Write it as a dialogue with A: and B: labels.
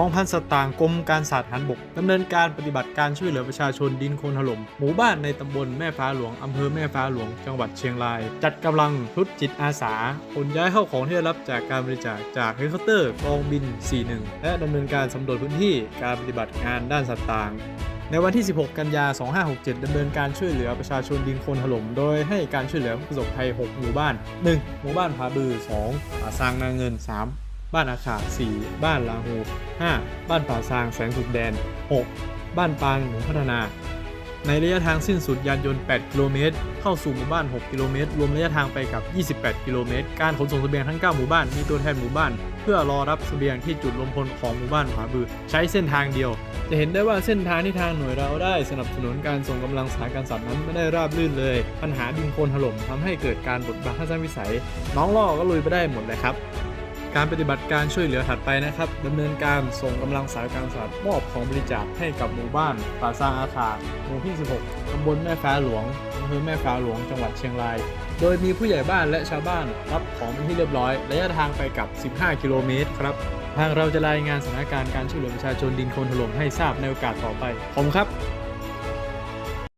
A: องพันสัตว์ต่างกรมการศาสตร์ทหารบกดำเนินการปฏิบัติการช่วยเหลือประชาชนดินโคลนถล่มหมู่บ้านในตำบลแม่ฟ้าหลวงอำเภอแม่ฟ้าหลวงจังหวัดเชียงราย จัดกำลังชุดจิตอาสาขนย้ายเข้าของที่ได้รับจากการบริจาคจากเฮลิคอปเตอร์กองบิน 41 และดำเนินการสำรวจพื้นที่การปฏิบัติงานด้านสัตว์ต่างในวันที่ 16 กันยา 2567 ดำเนินการช่วยเหลือประชาชนดินโคลนถล่ม โดยให้การช่วยเหลือผู้ประสบภัย 6 หมู่บ้าน 1. หมู่บ้านผาบือ 2. ป่าซางนาเงิน 3. บ้านอาขา 4 บ้านลาหู 5. บ้านป่าซางแสงสุดแดน 6. บ้านปางหนุนพัฒนา ในระยะทางสิ้นสุดยานยนต์ 8 กิโลเมตร เข้าสู่หมู่บ้าน 6 กิโลเมตร รวมระยะทางไปกับ 28 กิโลเมตร การขนส่งเสบียงทั้ง 9 หมู่บ้าน มีตัวแทนหมู่บ้าน เพื่อรอรับเสบียงที่จุดรวมพลของหมู่บ้านผาบือ ใช้เส้นทางเดียว จะเห็นได้ว่าเส้นทางที่ทางหน่วยเราได้สนับสนุนการส่งกำลังสายการสัตว์นั้นไม่ได้ราบรื่นเลย ปัญหาดินโคลนถล่มทำให้เกิดการบดบังทัศนวิสัย น้องล่อก็ลุยไปได้หมดเลยครับ การปฏิบัติการช่วยเหลือถัดไปนะครับดำเนินการส่งกำลังสายการสัตว์มอบของบริจาคให้กับหมู่บ้านป่าซางอาคาหมู่ที่ 16ตำบลแม่ฟ้าหลวงอำเภอแม่ฟ้าหลวงจังหวัดเชียงราย โดยมีผู้ใหญ่บ้านและชาวบ้านรับของเป็นที่เรียบร้อยระยะทางไปกับ 15 กิโลเมตรครับทางเราจะรายงานสถานการณ์การช่วยเหลือประชาชนดินโคลนถล่มให้ทราบในโอกาสต่อไป ผมครับ